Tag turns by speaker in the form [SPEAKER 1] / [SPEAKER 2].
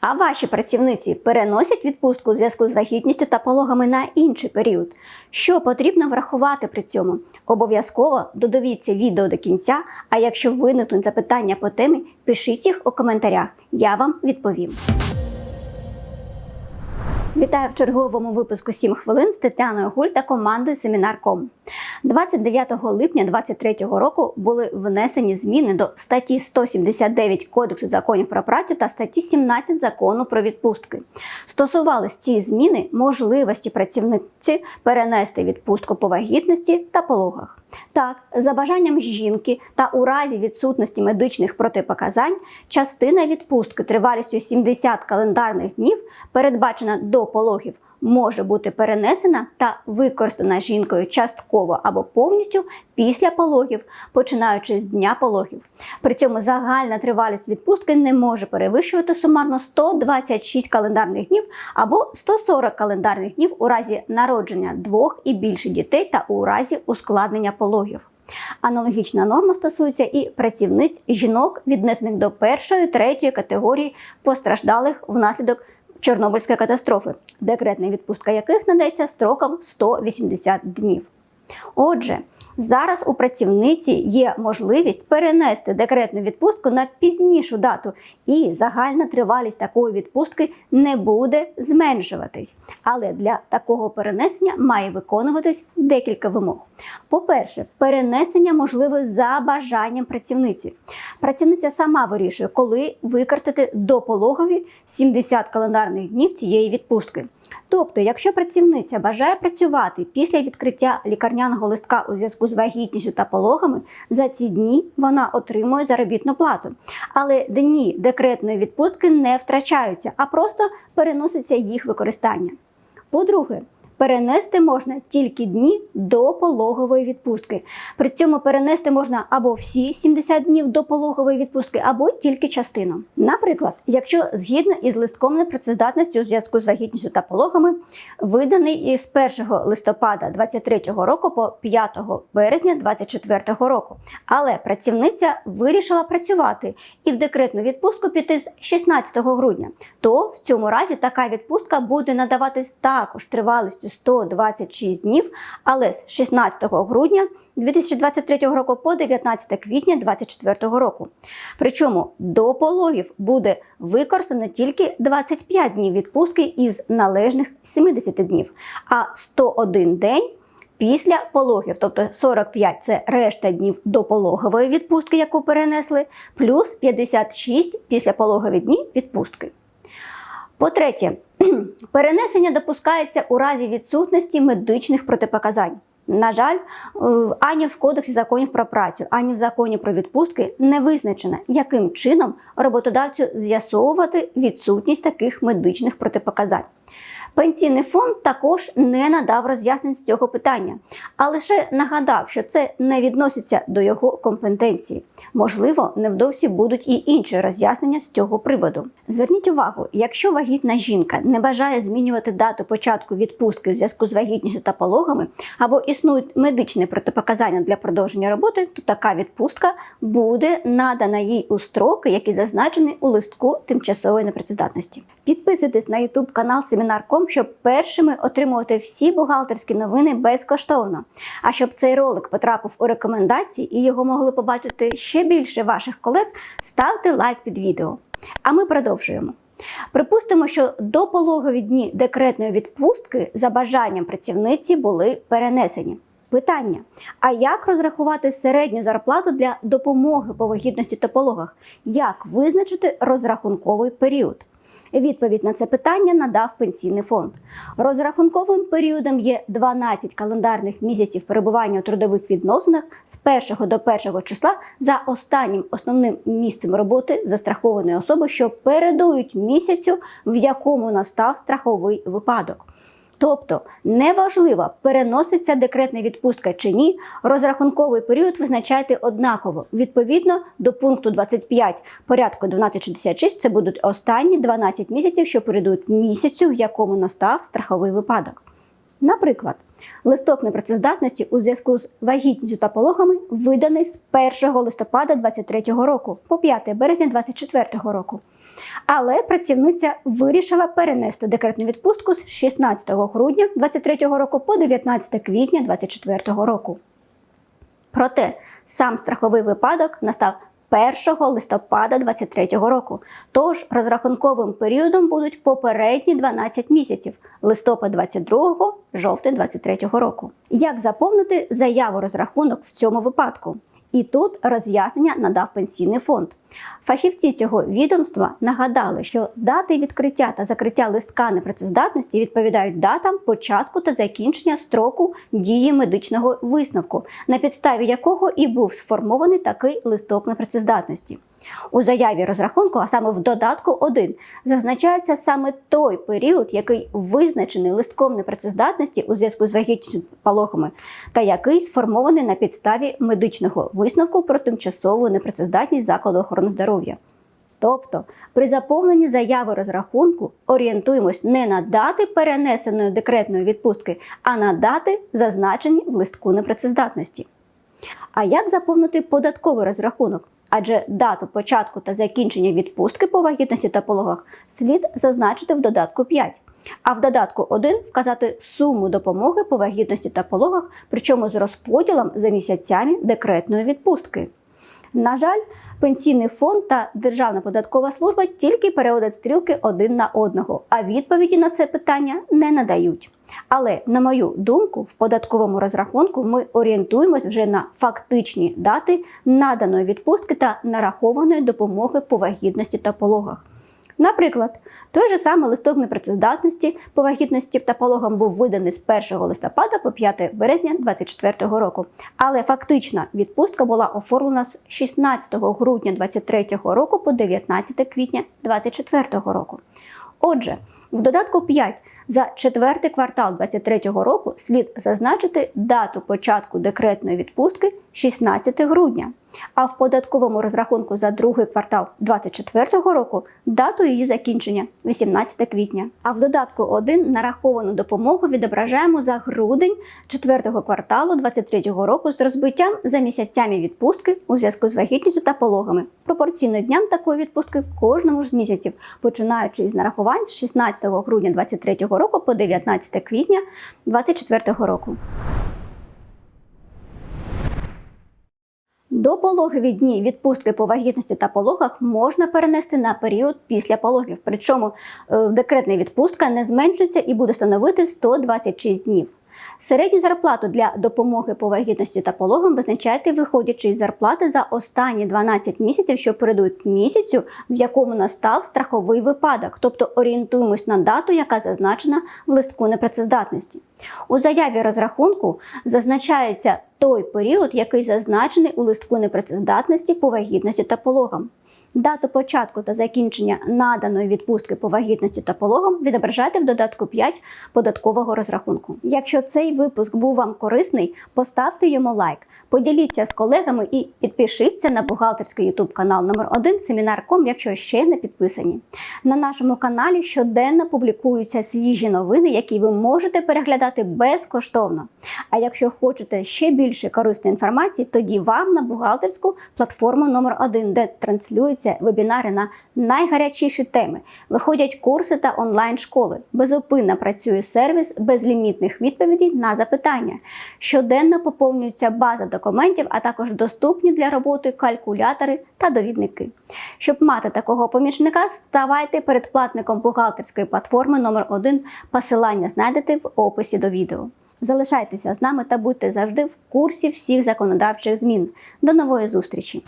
[SPEAKER 1] А ваші працівниці переносять відпустку у зв'язку з вагітністю та пологами на інший період. Що потрібно врахувати при цьому? Обов'язково додивіться відео до кінця. А якщо виникнуть запитання по темі, пишіть їх у коментарях. Я вам відповім. Вітаю в черговому випуску «7 хвилин з Тетяною Гуль та командою Семінар.ком. 29 липня 2023 року були внесені зміни до статті 179 Кодексу законів про працю та статті 17 закону про відпустки. Стосувались ці зміни можливості працівниці перенести відпустку по вагітності та пологах. Так, за бажанням жінки та у разі відсутності медичних протипоказань, частина відпустки тривалістю 70 календарних днів, передбачена до пологів, може бути перенесена та використана жінкою частково або повністю після пологів, починаючи з дня пологів. При цьому загальна тривалість відпустки не може перевищувати сумарно 126 календарних днів або 140 календарних днів у разі народження двох і більше дітей та у разі ускладнення пологів. Аналогічна норма стосується і працівниць жінок, віднесених до першої, третьої категорії постраждалих внаслідок Чорнобильської катастрофи, декретна відпустка яких надається строком 180 днів. Отже, зараз у працівниці є можливість перенести декретну відпустку на пізнішу дату, і загальна тривалість такої відпустки не буде зменшуватись. Але для такого перенесення має виконуватись декілька вимог. По-перше, перенесення можливе за бажанням працівниці. Працівниця сама вирішує, коли використати допологові 70 календарних днів цієї відпустки. Тобто, якщо працівниця бажає працювати після відкриття лікарняного листка у зв'язку з вагітністю та пологами, за ці дні вона отримує заробітну плату. Але дні декретної відпустки не втрачаються, а просто переноситься їх використання. По-друге, Перенести можна тільки дні до пологової відпустки. При цьому перенести можна або всі 70 днів до пологової відпустки, або тільки частину. Наприклад, якщо згідно із листком непрацездатності у зв'язку з вагітністю та пологами, виданий з 1 листопада 2023 року по 5 березня 2024 року. Але працівниця вирішила працювати і в декретну відпустку піти з 16 грудня, то в цьому разі така відпустка буде надаватись також тривалістю 126 днів, але з 16 грудня 2023 року по 19 квітня 2024 року. Причому до пологів буде використано тільки 25 днів відпустки із належних 70 днів, а 101 день. Після пологів, тобто 45 це решта днів до пологової відпустки, яку перенесли, плюс 56 після пологові дні відпустки. По-третє, перенесення допускається у разі відсутності медичних протипоказань. На жаль, ані в Кодексі законів про працю, ані в законі про відпустки не визначено, яким чином роботодавцю з'ясовувати відсутність таких медичних протипоказань. Пенсійний фонд також не надав роз'яснень з цього питання, а лише нагадав, що це не відноситься до його компетенції. Можливо, невдовзі будуть і інші роз'яснення з цього приводу. Зверніть увагу, якщо вагітна жінка не бажає змінювати дату початку відпустки у зв'язку з вагітністю та пологами, або існують медичні протипоказання для продовження роботи, то така відпустка буде надана їй у строки, які зазначені у листку тимчасової непрацездатності. Підписуйтесь на YouTube канал Семінар.ком, щоб першими отримувати всі бухгалтерські новини безкоштовно. А щоб цей ролик потрапив у рекомендації і його могли побачити ще більше ваших колег, ставте лайк під відео. А ми продовжуємо. Припустимо, що до пологові дні декретної відпустки за бажанням працівниці були перенесені. Питання: а як розрахувати середню зарплату для допомоги по вагітності та пологах? Як визначити розрахунковий період? Відповідь на це питання надав пенсійний фонд. Розрахунковим періодом є 12 календарних місяців перебування у трудових відносинах з 1 до 1 числа за останнім основним місцем роботи застрахованої особи, що передують місяцю, в якому настав страховий випадок. Тобто неважливо, переноситься декретна відпустка чи ні, розрахунковий період визначайте однаково. Відповідно до пункту 25 порядку 1266 це будуть останні 12 місяців, що передують місяцю, в якому настав страховий випадок. Наприклад, Листок непрацездатності у зв'язку з вагітністю та пологами виданий з 1 листопада 2023 року по 5 березня 2024 року. Але працівниця вирішила перенести декретну відпустку з 16 грудня 2023 року по 19 квітня 2024 року. Проте сам страховий випадок настав 1 листопада 2023 року. Тож розрахунковим періодом будуть попередні 12 місяців листопад 22, жовтень 2023 року. Як заповнити заяву розрахунок в цьому випадку? І тут роз'яснення надав пенсійний фонд. Фахівці цього відомства нагадали, що дати відкриття та закриття листка непрацездатності відповідають датам початку та закінчення строку дії медичного висновку, на підставі якого і був сформований такий листок непрацездатності. У заяві розрахунку, а саме в додатку 1, зазначається саме той період, який визначений листком непрацездатності у зв'язку з вагітністю пологами, та який сформований на підставі медичного висновку про тимчасову непрацездатність закладу охорони здоров'я. Тобто, при заповненні заяви розрахунку орієнтуємось не на дати перенесеної декретної відпустки, а на дати, зазначені в листку непрацездатності. А як заповнити податковий розрахунок? Адже дату початку та закінчення відпустки по вагітності та пологах слід зазначити в додатку 5. А в додатку 1 вказати суму допомоги по вагітності та пологах, причому з розподілом за місяцями декретної відпустки. На жаль, пенсійний фонд та Державна податкова служба тільки переводять стрілки один на одного, а відповіді на це питання не надають. Але, на мою думку, в податковому розрахунку ми орієнтуємось вже на фактичні дати наданої відпустки та нарахованої допомоги по вагітності та пологах. Наприклад, той же самий листок непрацездатності по вагітності та пологам був виданий з 1 листопада по 5 березня 2024 року. Але фактична відпустка була оформлена з 16 грудня 2023 року по 19 квітня 2024 року. Отже, в додатку 5 за четвертий квартал 2023 року слід зазначити дату початку декретної відпустки 16 грудня, а в податковому розрахунку за другий квартал 2024 року дату її закінчення 18 квітня. А в додатку 1 нараховану допомогу відображаємо за грудень 4 кварталу 2023 року з розбиттям за місяцями відпустки у зв'язку з вагітністю та пологами, пропорційно дням такої відпустки в кожному ж з місяців, починаючи із нарахувань з 16 грудня 2023 року по 19 квітня 2024 року. До пологові дні відпустки по вагітності та пологах можна перенести на період після пологів. Причому е, декретна відпустка не зменшується і буде становити 126 днів. Середню зарплату для допомоги по вагітності та пологам визначайте, виходячи із зарплати за останні 12 місяців, що передують місяцю, в якому настав страховий випадок, тобто орієнтуємось на дату, яка зазначена в листку непрацездатності. У заяві розрахунку зазначається той період, який зазначений у листку непрацездатності по вагітності та пологам. Дату початку та закінчення наданої відпустки по вагітності та пологам відображайте в додатку 5 податкового розрахунку. Якщо цей випуск був вам корисний, поставте йому лайк, поділіться з колегами і підпишіться на бухгалтерський YouTube канал номер 1 Семінар.ком, якщо ще не підписані. На нашому каналі щоденно публікуються свіжі новини, які ви можете переглядати безкоштовно. А якщо хочете ще більше корисної інформації, тоді вам на бухгалтерську платформу номер 1 де транслюються вебінари на найгарячіші теми. Виходять курси та онлайн-школи. Безупинно працює сервіс безлімітних відповідей на запитання. Щоденно поповнюється база документів, а також доступні для роботи калькулятори та довідники. Щоб мати такого помічника, ставайте передплатником бухгалтерської платформи номер 1 Посилання знайдете в описі до відео. Залишайтеся з нами та будьте завжди в курсі всіх законодавчих змін. До нової зустрічі!